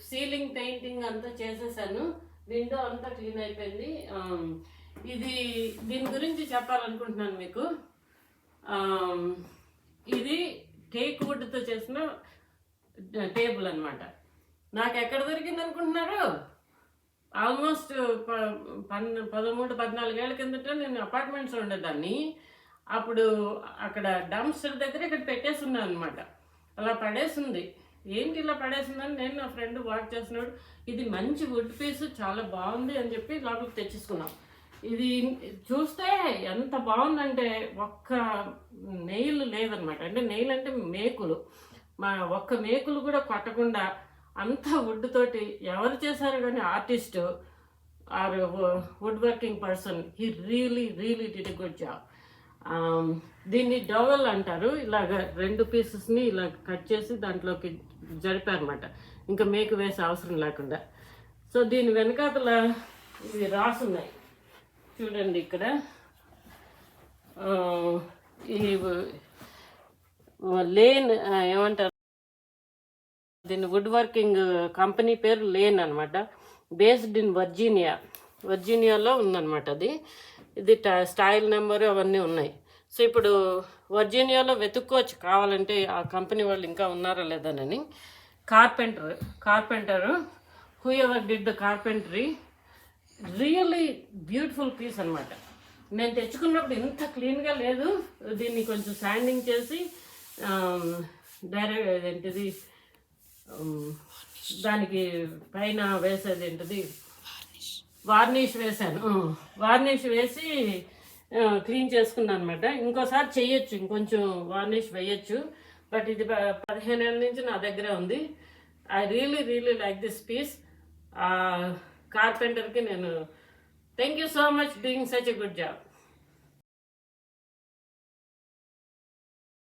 Ceiling painting అంతా చేసేసాను. Window అంతా క్లీన్ అయిపోయింది. ఇది దీని గురించి చెప్పాలనుకుంటున్నాను మీకు. ఇది టేక్ వుడ్తో చేసిన టేబుల్ అనమాట నాకు ఎక్కడ దొరికింది అనుకుంటున్నారు? ఆల్మోస్ట్ ప- పన్ను పదమూడు పద్నాలుగేళ్ళ కిందట నేను అపార్ట్మెంట్స్ ఉండేదాన్ని. అప్పుడు అక్కడ డంప్స్టర్ దగ్గర ఇక్కడ పెట్టేసి ఉన్నాను అనమాట అలా పడేసింది. ఏంటి ఇలా పడేసిందని నేను నా ఫ్రెండ్ వాక్ చేస్తున్నాడు. ఇది మంచి వుడ్ పీస్ చాలా బాగుంది అని చెప్పి లోపలికి తెచ్చేసుకున్నాం. ఇది చూస్తే ఎంత బాగుందంటే ఒక్క నెయిల్ లేదనమాట. అంటే నెయిల్ అంటే మేకులు. మా ఒక్క మేకులు కూడా కొట్టకుండా అంతా వుడ్ తోటి ఎవరు చేశారు కానీ artist or wood working person he really really did good job దీన్ని డోవెల్ అంటారు. ఇలాగ రెండు పీసెస్ని ఇలా కట్ చేసి దాంట్లోకి జరిపారన్నమాట. ఇంకా మేకు వేసే అవసరం లేకుండా. సో దీని వెనకాతల ఇవి రాసున్నాయి చూడండి ఇక్కడ. ఈ లేన్ ఏమంటారు? దీని వుడ్ వర్కింగ్ కంపెనీ పేరు లేన్ అనమాట బేస్డ్ ఇన్ వర్జీనియా. వర్జీనియాలో ఉందన్నమాట అది. ఇది ట- స్టైల్ నెంబరు అవన్నీ ఉన్నాయి. సో ఇప్పుడు వర్జీనియాలో వెతుక్కోవచ్చు కావాలంటే ఆ కంపెనీ వాళ్ళు ఇంకా ఉన్నారా లేదనని. Carpenter carpenter who ever did the carpentry really beautiful piece అన్నమాట. నేను తెచ్చుకున్నప్పుడు ఇంత క్లీన్గా లేదు. దీన్ని కొంచెం శాండింగ్ చేసి um, డైరెక్ట్ ఏంటిది um, దానికి పైన వేసేది ఏంటిది? వార్నిష్ వేసాను వార్నిష్ వేసి క్లీన్ చేసుకున్నాను అనమాట ఇంకోసారి చేయొచ్చు ఇంకొంచెం వార్నిష్ వేయచ్చు. బట్ ఇది ప- పదిహేను ఏళ్ళ నుంచి నా దగ్గరే ఉంది. I really really like this piece కార్పెంటర్కి నేను thank you so much doing such a good job